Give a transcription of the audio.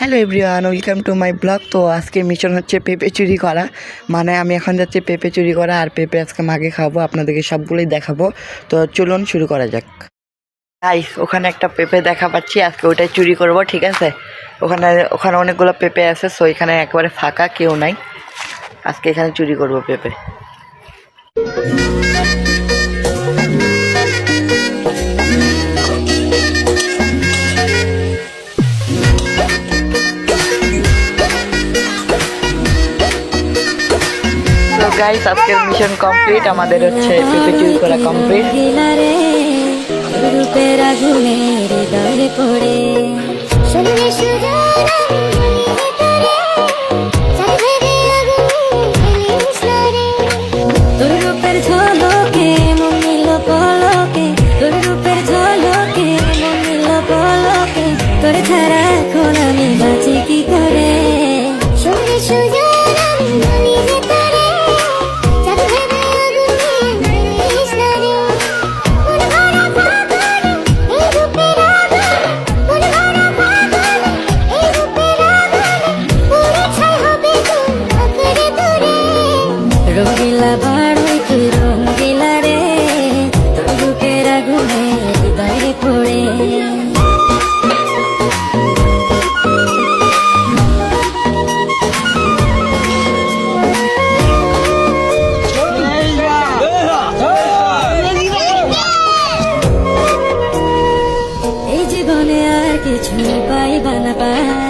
Hello everyone welcome to my blog তো আজকে mission হচ্ছে পেঁপে চুরি করা। মানে আমি এখন যাচ্ছি পেঁপে চুরি করা আর পেঁপে আজকে মাকে খাব আপনাদেরকে সবগুলোই দেখাবো। তো চলুন শুরু করা যাক। তাই ওখানে একটা পেঁপে দেখা পাচ্ছি, আজকে ওটাই চুরি করব, ঠিক আছে? ওখানে ওখানে অনেকগুলো পেঁপে আছে সো এখানে একেবারে ফাঁকা কেউ নাই। আজকে এখানে চুরি করব পেঁপে। গাইস আজকের মিশন কমপ্লিট আমাদের হচ্ছে পেঁপে চুরি করা কমপ্লিট রূপের আগুনে দলে পড়ে। রঙ্গিলা বাড়াই কি রঙ্গিলা রে তোর বুকের আগুনে হৃদয় পড়ে। কিছু পাইবা না পাই